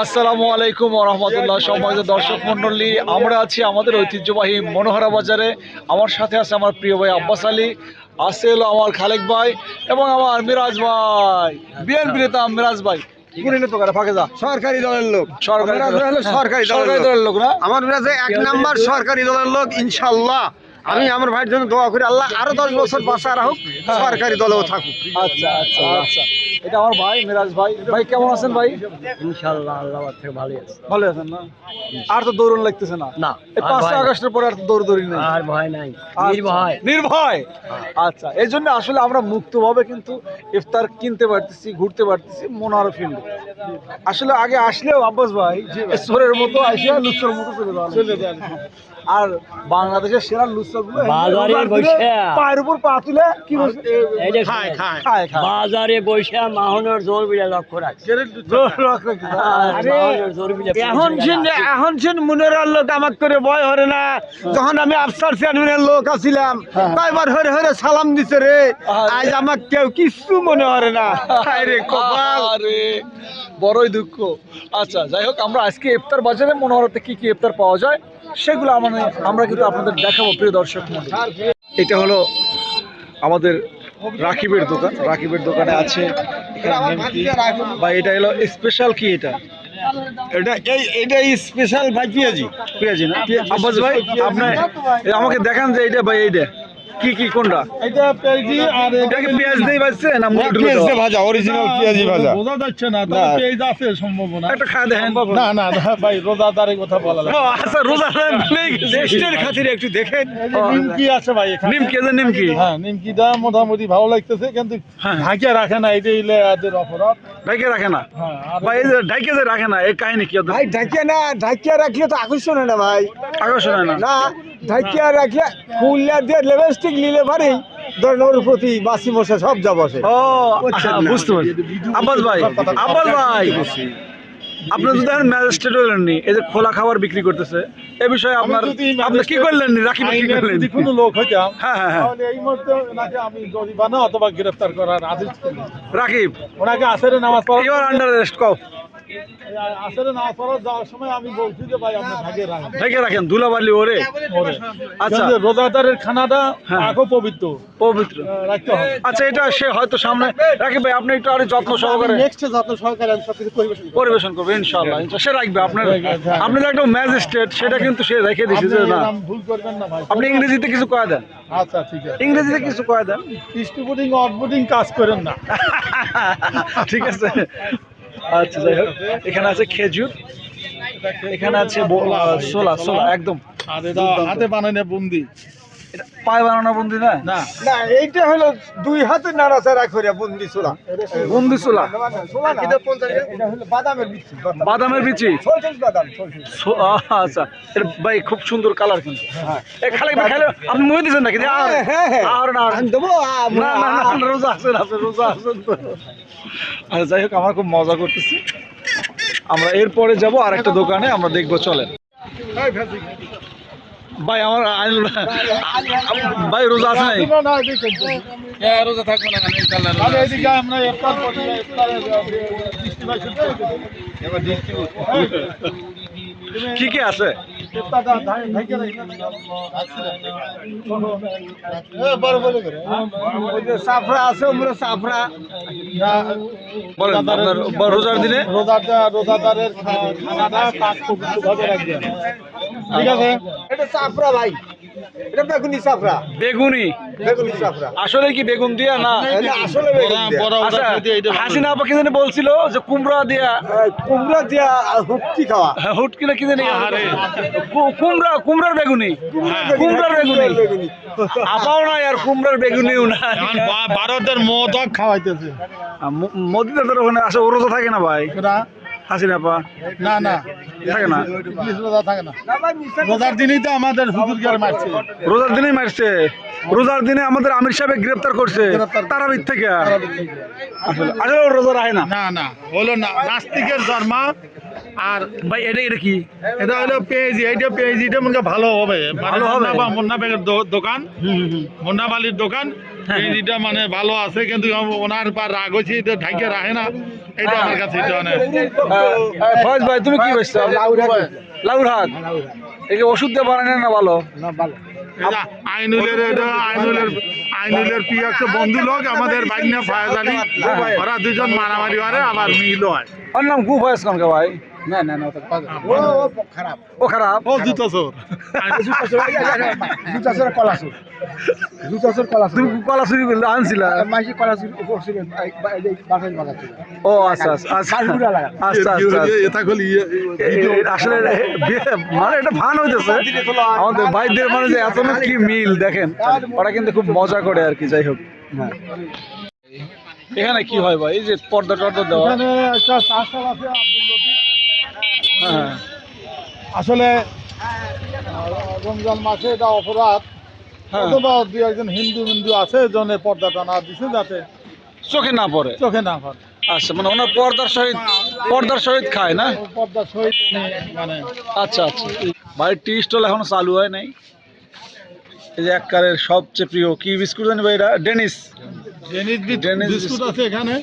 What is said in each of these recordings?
আসসালামু আলাইকুম রহমতুল্লাহ। সম্মানিত দর্শক মণ্ডলী আমরা আছি আমাদের ঐতিহ্যবাহী মনোহরা বাজারে। আমার সাথে আছে আমার প্রিয় ভাই আব্বাস আলী আছে হলো আমার খালেক ভাই এবং আমার মিরাজ ভাই বিএনপি নেতা মিরাজ ভাই। সরকারি দলের লোক। সরকারি সরকারি দলের লোক। না? আমার এক নাম্বার সরকারি দলের লোক ইনশাল্লাহ আমি আমার ভাইয়ের জন্য দোয়া করি আল্লাহ আরও দশ বছর বাঁচা রাখুক সরকারি দলেও থাকুক। আচ্ছা আচ্ছা আচ্ছা। এটা আমার ভাই মিরাজ ভাই। ভাই কেমন আছেন ভাই? ইনশাল্লাহ আল্লাহ থেকে ভালো আছে। ভালো আছেন না? আর তো দৌড়ন লাগতেছে না। না এই পাঁচটা আগস্টের পরে আর তো দৌড় দৌড়ি নেই। আর ভয় নাই। আচ্ছা, নির্ভয়। আচ্ছা এই জন্য আসলে আমরা মুক্তভাবে কিন্তু ইফতার কিনতে পারতেছি ঘুরতে পারতেছি মনোহর ফিল্ড আসলে আগে আসলেও আব্বাস ভাই ঈশ্বরের মতো আসিয়া লুচ্ছর মতো চলে যাওয়া চলে যান আর বাংলাদেশের সেরা লুচ্ছরগুলো বাজারে বসে। পায়ের উপর পা তুলে কি খায় খায় খায়। খায় বাজারে বৈশা মাহনের জোর বিলে লক্ষ্য রাখছে। বিলে এখন শুন এখন শুন মনের লোক করে ভয় হরে না। যখন আমি আফসার চেয়ারম্যানের লোক আছিলাম কয়বার হরে হরে সালাম দিছে রে। আজ আমাক কেউ কিচ্ছু মনে হরে না। আরে কপাল। আরে বড়ই দুঃখ। আচ্ছা যাই হোক আমরা আজকে ইফতার বাজারে মনোহরতে কি কি ইফতার পাওয়া যায়? সেগুলো আমরা আমরা কিন্তু আপনাদের দেখাবো প্রিয় দর্শক। এটা হলো আমাদের রাকিবের দোকান। রাকিবের দোকানে আছে বা এটা হলো স্পেশাল কি এটা? এটা এই এটা স্পেশাল ভাই পেঁয়াজি। পেঁয়াজি না? আব্বাস ভাই আপনার আমাকে দেখান যে এটা ভাই এইটা। কি কি কোনটা? এটা পেঁয়াজি আর এটা কি পেঁয়াজ দিয়ে বাজছে না মুড়ি ঢুকে পেঁয়াজ দেওয়া? ভাজা অরিজিনাল পেঁয়াজি ভাজা। বোঝা যাচ্ছে না তবে না। পেঁয়াজ আছে সম্ভাবনা। একটা খায় দেখেন না। না না, ভাই রোজাদারের কথা বলা ও, লাগে আচ্ছা রোজা ভুলেই গেছি। টেস্টের খাতিরে একটু দেখেন। নিমকি আছে ভাই এখানে। নিমকি আছে নিমকি। হ্যাঁ নিমকিটা মোটামুটি ভালো লাগতেছে কিন্তু হ্যাঁ। ঢাকে রাখে না এটা ইলে এদের অপরাধ। ঢাকে রাখে না? হ্যাঁ ভাই এই যে ঢাকে যে রাখে না এই কাহিনী কি? ভাই ঢাকিয়া না ঢাকিয়া রাখলে তো আকর্ষণ হয় না ভাই। আকর্ষণ হয় না? না ঢাকিয়া রাখলে ফুললা দিয়ে লিপস্টিক নিলে পারেই ধরেন প্রতি বাসি মশা সব যা বসে। ও আচ্ছা, বুঝতে পারছি। আব্বাস ভাই আব্বাস ভাই। আপনি যদি এখন ম্যাজিস্ট্রেট হলেন নি এই যে খোলা খাবার বিক্রি করতেছে এ বিষয়ে আপনার আপনি কি করলেন নি? রাখি কি করলেন যদি কোনো লোক হইতাম হ্যাঁ হ্যাঁ হ্যাঁ। এই মুহূর্তে ওনাকে আমি জরিমানা অথবা গ্রেফতার করার আদেশ রাকিব। ওনাকে আসরে নামাজ পড়া ইউ আর আন্ডার অ্যারেস্ট কও। নামাজ পড়া যাওয়ার সময় আমি বলছি যে ভাই আপনি ঢাকে রাখেন। ঢেকে রাখেন ধুলাবালি ওরে। ওরে। আচ্ছা। কিন্তু রোজাদারের খানাটা হ্যাঁ। আগো পবিত্র। পবিত্র। আহ, রাখতে হবে। আচ্ছা এটা সে হয়তো সামনে রাকিব ভাই আপনি একটু আরও যত্ন সহকারে নেক্সট যত সরকার আমি সবকিছু পরিবেশন করব। পরিবেশন করবে ইনশাআল্লাহ। ইনশাআল্লাহ। সে রাখবে আপনার হ্যাঁ। আপনি একটা ম্যাজিস্ট্রেট সেটা কিন্তু সে রেখে দিয়েছে আপনি যে না। ভুল করবেন না ভাই। আপনি ইংরেজিতে কিছু কয়ে দেন। আচ্ছা ঠিক আছে। ইংরেজিতে কিছু কয়ে দেন। কাজ করেন না। ঠিক আছে। আচ্ছা যাই হোক এখানে আছে খেজুর এখানে আছে সোলা সোলা একদম। হাতে বানানো বুন্দি। পায়ে বানানো বন্দি না? না। এইটা হলো দুই হাতে নাড়াচাড়া করে বন্দি চোলা। বন্দি সোলা বাদামের বিচি বাদামের বিচি? বাদাম আচ্ছা। ভাই খুব সুন্দর কালার কিন্তু। খালি খালি আপনি মুই দিয়েছেন নাকি? আর হ্যাঁ, হ্যাঁ। আর না দেবো না না না রোজা আছেন আপনি রোজা আছেন। তো আচ্ছা যাই হোক আমার খুব মজা করতেছি। আমরা এরপরে যাব আর একটা দোকানে আমরা দেখব চলেন। ভাই আমার আইন- ভাই রোজা আছে নাই? না, না, আমরা বৃষ্টি ভাই শুনতে হবে। কি কি আছে? সাফরা আছে ওমরা সাফরা। না, বলেন রোজার দিনে? রোজাদার রোজাদারের খানাটা পাক পবিত্রভাবে রাখবেন। ঠিক আছে? এটা সাফরা ভাই। এটা বেগুনি সাফরা বেগুনি? বেগুনি সাফরা আসলে কি বেগুন দিয়া না? আসলে বেগুনি দিয়া। আচ্ছা হাসিনা আপা কি জানি বলছিল যে কুমড়া দিয়া কুমড়া দিয়া হুক্তি খাওয়া। হ্যাঁ, হুট কি জানি কুমড়া কুমড়ার বেগুনি। কুমড়ার বেগুনি বেগুনি। আপাও নাই আর কুমড়ার বেগুনিও না ভারতের মদ খাওয়াইতেছে। মোদি দাদার ওখানে আসে থাকে না ভাই। হাসিনা আপা? না না। থাকে না? রোজা থাকে না। রোজার দিনই তো আমাদের হুজুর গিয়ার মারছে। রোজার দিনেই মারছে। রোজার দিনে আমাদের আমির সাহেব গ্রেপ্তার করছে। তারাবির থেকে। আসলে রোজা রাখে না। না না। হলো না। নাস্তিকের জন্ম আর ভাই এটা এটা কি? এটা হলো পেঁয়াজি। এইটা পেঁয়াজিটা মনে ভালো হবে। ভালো হবে? মুন্না বেগের দোকান। মুন্না বালির দোকান। পেঁয়াজিটা মানে ভালো আছে কিন্তু ওনার পর রাগ হয়েছে এটা ঢাকিয়ে রাখে না। এটা আমার কাছে এটা অনেক। ফয়েজ ভাই তুমি কি বেচছো লাউরহাট। একে ওষুধ দিয়ে বানানো না ভালো? আইনুলের আইনুলের আইনুলের বন্ধু লোক আমাদের বাইনা ফায়াজ আলী। ওরা দুজন মারামারি করে আবার মিল হয়। ওর নাম গু ফয়েজ ভাই? ও খারাপ। ও জুতো চোর। তুমি কলা চুরি করলে আনছিলা? ও আচ্ছা আচ্ছা আচ্ছা। আচ্ছা আচ্ছা এটা করলে ইয়ে- এ- এ- আসলে মানে এটা ফান হইতেছে। আমাদের ভাইদের মানে যে এত না কি মিল দেখেন। ওরা কিন্তু খুব মজা করে আর কি যাই হোক। হ্যাঁ এখানে কি হয় ভাই? এই যে পর্দা টর্দা দেওয়া। এখানে একটা চাষাল আছে আব্দুল লতিফ। হ্যাঁ। আসলে রমজান মাসে এটা অপরাধ। হ্যাঁ। অথবা দু একজন হিন্দু হিন্দু আছে জন্য পর্দা টানা দিছে যাতে চোখে না পড়ে। চোখে না পড়ে। আচ্ছা মানে ওনার পর্দার সহিত পর্দার সহিত খায় না? পর্দার সহিত মানে আচ্ছা আচ্ছা। ভাই টি স্টল এখনও চালু হয় নাই। এই যে এককারের সবচেয়ে প্রিয় কি বিস্কুট জানি ভাই এটা? ডেনিস। ডেনিস বিস্কুট আছে এখানে।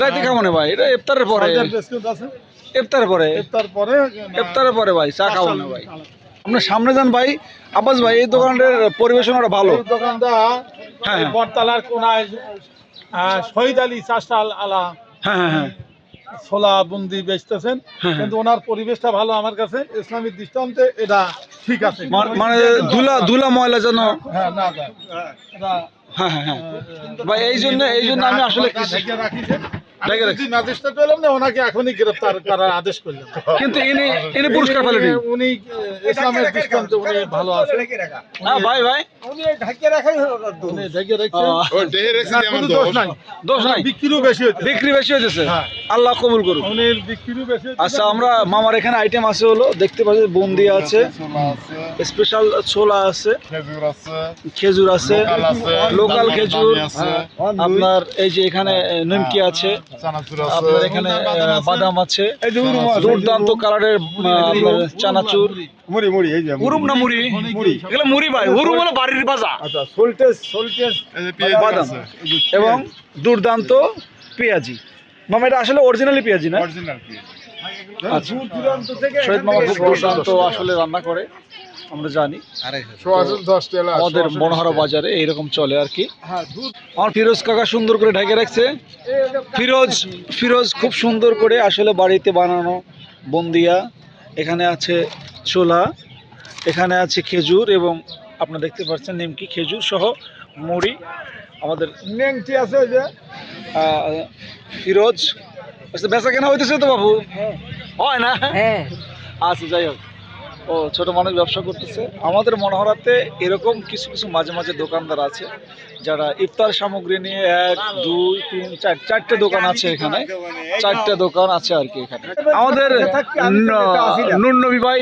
রাইতে কেমন ভাই? এটা ইফতারের পরে। বিস্কুট আছে। ইফতারের পরে? ইফতার পরে ইফতারের পরে ভাই চা খাব না ভাই। আপনার সামনে যান ভাই। আব্বাস ভাই এই দোকানের পরিবেশনাটা ভালো। দোকানটা হ্যাঁ, হ্যাঁ। বটতলার কোনায় শহীদ আলী চাষাল আলা। হ্যাঁ হ্যাঁ হ্যাঁ। ছোলা বুন্দি বেচতেছেন। হ্যাঁ। কিন্তু ওনার পরিবেশটা ভালো আমার কাছে। ইসলামিক দৃষ্টান্তে এটা ঠিক আছে। মানে ধুলা ধুলা ময়লা যেন হ্যাঁ না হ্যাঁ হ্যাঁ ভাই এই জন্য এই জন্য আমি আসলে কিছু ঢেকে রাখিছে আমি ঢেকে যদি ম্যাজিস্ট্রেট পেলাম না ওনাকে এখনই গ্রেফতার করার আদেশ করলাম। কিন্তু ইনি ইনি পুরস্কার পেলেনি উনি- উনি ইসলামের দৃষ্টান্তে উনি ভালো আছে হ্যাঁ ভাই ভাই। উনি ঢেকে রেখেছে আহ, কোনো দোষ নাই। দোষ নাই? বিক্রিও বেশি হচ্ছে বিক্রি বেশি হয়েছে? হ্যাঁ। আল্লাহ কবুল করুন উনি বিক্রিও বেশি আচ্ছা আমরা মামার এখানে আইটেম আছে হলো দেখতে পাচ্ছি বুন্দি আছে। স্পেশাল ছোলা আছে। খেজুর আছে। লোকাল খেজুর। হ্যাঁ, আপনার এই যে এখানে নিমকি আছে। আপনার এখানে বাদাম আছে। দুর্দান্ত কালারের চানাচুর। মুড়ি মুড়ি এই যে উরুম না মুড়ি? এগুলো মুড়ি ভাই উরুম হলো বাড়ির বাজা আচ্ছা সোলটেস সোলটেস বাদাম। এবং দুর্দান্ত পেঁয়াজি। মামা এটা আসলে অরিজিনালি পেঁয়াজি না? দূর দূরান্ত থেকে শহীদ মামা খুব দুর্দান্ত আসলে রান্না করে। আমরা জানি। আমাদের মনোহরা বাজারে এইরকম চলে আর কি। হ্যাঁ আমার ফিরোজ কাকা সুন্দর করে ঢেকে রাখছে। ফিরোজ ফিরোজ খুব সুন্দর করে আসলে বাড়িতে বানানো বন্দিয়া। এখানে আছে ছোলা এখানে আছে খেজুর এবং আপনারা দেখতে পাচ্ছেন নিমকি খেজুর সহ মুড়ি। আমাদের আছে ওই যে। ফিরোজ আচ্ছা বেচা কেনা হইতেছে তো বাবু? হয়। না? আচ্ছা যাই হোক। ও ছোট মানুষ ব্যবসা করতেছে। আমাদের মনোহরাতে এরকম কিছু কিছু মাঝে মাঝে দোকানদার আছে যারা ইফতার সামগ্রী নিয়ে এক দুই তিন চার চারটে দোকান আছে এখানে। চারটে দোকান আছে আর কি এখানে। আমাদের নুন নবী ভাই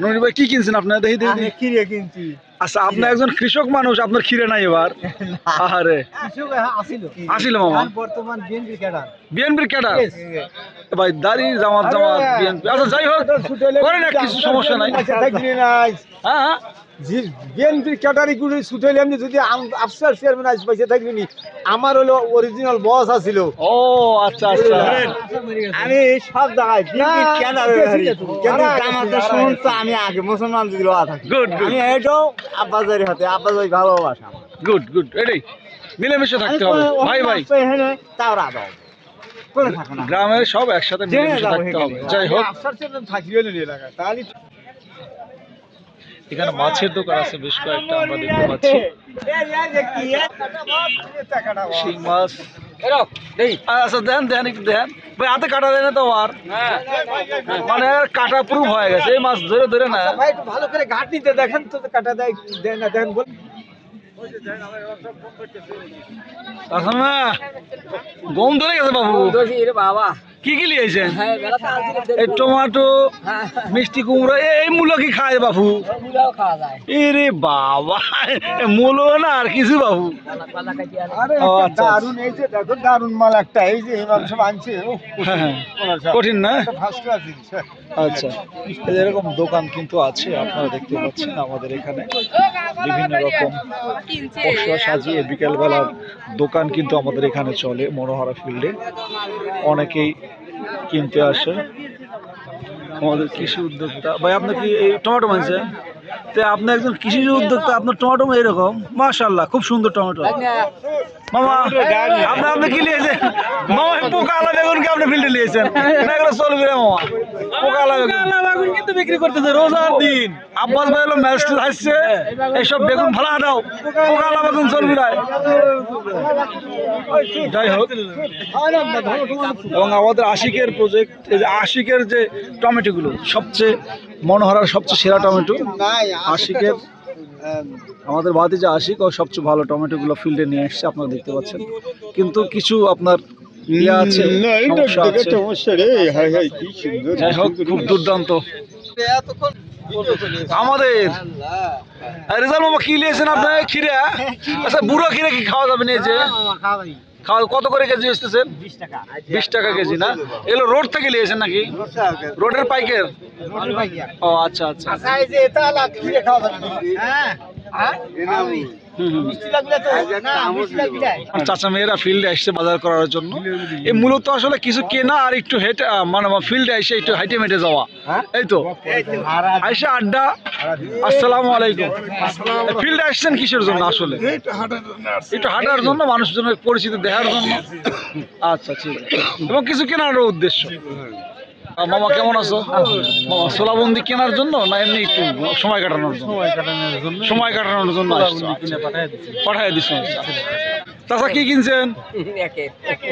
নুন ভাই কি কিনছেন আপনার? দেখি দেখি খিরে কিনছি। আচ্ছা আপনি একজন কৃষক মানুষ আপনার খিরে নাই এবার? আরে আসিল মামা। বর্তমান বিএনপি ক্যাডার। বিএনপির ক্যাডার? ভাই দাড়ি জামাত জামাত বিএনপি। আচ্ছা যাই হোক করেন কিছু সমস্যা নাই। হ্যাঁ হ্যাঁ। বিএনপির ক্যাটারি গুলি ছুটাইলে আমি যদি আফসার চেয়ারম্যান আজ পয়সা থাকবিনি আমার হলো অরিজিনাল বস আছিল। ও আচ্ছা আচ্ছা। আমি সব জায়গায় বিএনপির ক্যাডার কিন্তু জামাতের সময় তো আমি আগে মুসলমান যদি লোয়া থাকি। গুড গুড আমি এটাও আব্বাজারি হাতে আব্বাজারি ভালোবাসা গুড গুড এটাই মিলেমিশে থাকতে হবে। ভাই ভাই। তাও করে গ্রামের সব একসাথে মিলেমিশে থাকতে হবে। যাই হোক। আফসার চেয়ারম্যান থাকিও না এলাকায়। তাহলে এখানে মাছের দোকান আছে বেশ কয়েকটা আমরা দেখতে পাচ্ছি শিং মাছ। আচ্ছা দেন দেন একটু দেন। ভাই হাতে কাটা দেয় না তো আর মানে কাটা প্রুফ হয়ে গেছে এই মাছ ধরে ধরে না। ভাই ভালো করে ঘাট নিতে দেখেন তো কাটা দেয় দেন না দেখেন বল। গম ধরে গেছে বাবু। বাবা। কি কি লিয়েছেন হ্যাঁ এই টমেটো মিষ্টি কুমড়ো এই মূলো কি খায় বাবু? এরে বাবা মূলো না আর কিছু বাবু। আরে। ও, আচ্ছা, দারুণ এই যে দেখো দারুণ মাল একটা এই যে এই মাল সব আনছে ও হ্যাঁ হ্যাঁ। কঠিন না? আচ্ছা। এরকম দোকান কিন্তু আছে আপনারা দেখতে পাচ্ছেন আমাদের এখানে। বিভিন্ন রকম সাজিয়ে বিকেলবেলার দোকান কিন্তু আমাদের এখানে চলে, মনোহরা ফিল্ডে অনেকেই কিনতে আসে। আমাদের কৃষি উদ্যোক্তা। ভাই, আপনার কি এই টমেটো মানছেন তো আপনি একজন কৃষি উদ্যোক্তা, আপনার টমেটো এরকম। মাশাল্লাহ খুব সুন্দর টমেটো মামা, আপনি আপনি কি নিয়েছেন? মামা, পোকা আলা বেগুন কি আপনি ফিল্ডে নিয়েছেন? এগুলো চলবে রে মামা। পোকা আলা বেগুন। কিন্তু বিক্রি করতেছে রোজার দিন। আব্বাস ভাই হলো ম্যাচ আসছে, এইসব বেগুন ভালো দাও। পোকা আলা বেগুন চলবে না। যাই হোক। এবং আমাদের আশিকের প্রজেক্ট আশিকের যে টমেটোগুলো, সবচেয়ে মনোহরার সবচেয়ে সেরা টমেটো, আশিকের, আমাদের বাদি যে আশিক, ও সবচেয়ে ভালো টমেটোগুলো ফিল্ডে নিয়ে এসছে, আপনারা দেখতে পাচ্ছেন। কিন্তু কিছু আপনার আছে সমস্যা আছে। যাই হোক খুব দুর্দান্ত। আমাদের। রেজাল মামা কি নিয়েছেন আপনার খিরে আচ্ছা বুড়ো খিরে কি খাওয়া যাবে নিয়েছে খাওয়া কত করে কেজি এসতেছেন বিশ টাকা। কেজি না? এগুলো রোড থেকে নিয়েছেন নাকি? রোডের পাইকের? ও আচ্ছা আচ্ছা। আমার চাচা মেয়েরা ফিল্ডে আসছে বাজার করার জন্য। এই মূলত আসলে কিছু কেনা আর একটু হেঁটে মানে ফিল্ডে এসে একটু হাইটে মেটে যাওয়া। এই তো। আইসা আড্ডা। আসসালামু আলাইকুম। ফিল্ডে আসছেন কিসের জন্য আসলে? একটু হাঁটার জন্য মানুষজনের পরিচিতি দেখার জন্য। আচ্ছা ঠিক আছে। এবং কিছু কেনারও উদ্দেশ্য। মামা কেমন আছো? মামা সোলাবন্দি কেনার জন্য না এমনি একটু সময় কাটানোর জন্য? সময় কাটানোর জন্য। আচ্ছা। পাঠাই দিছো। আচ্ছা। চাচা কি কিনছেন?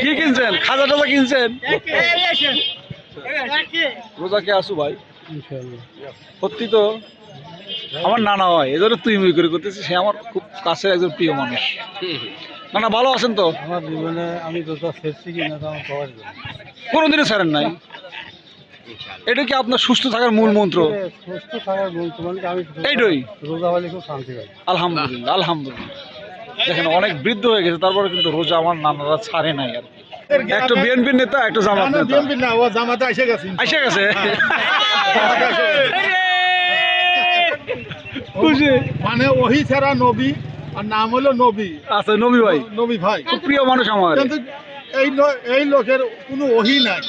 কি কিনছেন? খাজা টাজা কিনছেন? রোজা কে আসু ভাই? সত্যি তো? আমার নানা হয় এজন্য তুই মুই করে করতেছি সে আমার খুব কাছের একজন প্রিয় মানুষ। নানা ভালো আছেন তো? আমার জীবনে আমি কিনা তো কোনোদিনও ছাড়েন নাই? এটা কি আপনার সুস্থ থাকার মূল মন্ত্র? সুস্থ থাকার বলতে মানে আমি এইটাই। রোজা হলে খুব শান্তি পাই আলহামদুলিল্লাহ আলহামদুলিল্লাহ। দেখেন অনেক বৃদ্ধ হয়ে গেছে তারপরে কিন্তু রোজা আমার নানারা ছাড়ে নাই আর একটা বিএনপির নেতা একটা জামাত নেতা। না ও জামাতে এসে গেছে। এসে গেছে? মানে ওহি ছাড়া নবী আর নাম হলো নবী। আচ্ছা নবী ভাই। নবী ভাই। প্রিয় মানুষ আমার। এই এই লোকের কোনো ওহি নাই।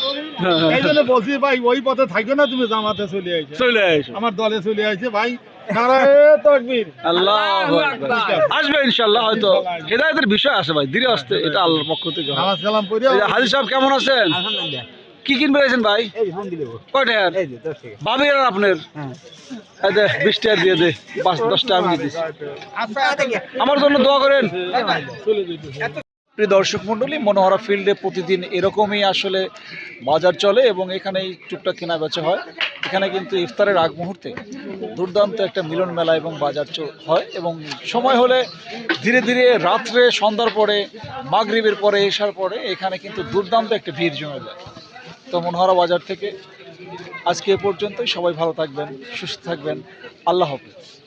হ্যাঁ, হ্যাঁ, এই জন্য বলছি ভাই ওই পথে থাকবে না তুমি জামাতে চলে আইছে। চলে এসো আমার দলে চলে আইছে ভাই আল্লাহ আসবে ইনশাল্লাহ হয়তো। হেদায়তের বিষয় আছে ভাই ধীরে আসতে এটা আল্লাহর পক্ষ থেকে হয়। হাজি সাহেব কেমন আছেন? কি কিনবে গেছেন ভাই? কয়টা আর আর আপনার? বিশ টাকা দিয়ে দে পাঁচ দশটা আমি আমার জন্য দোয়া করেন। প্রিয় দর্শক মণ্ডলী, মনোহরা ফিল্ডে প্রতিদিন এরকমই আসলে বাজার চলে এবং এখানেই টুকটাক কেনা বেচা হয়। এখানে কিন্তু ইফতারের আগ মুহূর্তে দুর্দান্ত একটা মিলন মেলা এবং বাজার হয় এবং সময় হলে ধীরে ধীরে রাত্রে, সন্ধ্যার পরে, মাগরিবের পরে এসার পরে এখানে কিন্তু দুর্দান্ত একটা ভিড় জমে যায়। তো মনোহরা বাজার থেকে আজকে এ পর্যন্তই। সবাই ভালো থাকবেন, সুস্থ থাকবেন। আল্লাহ হাফিজ।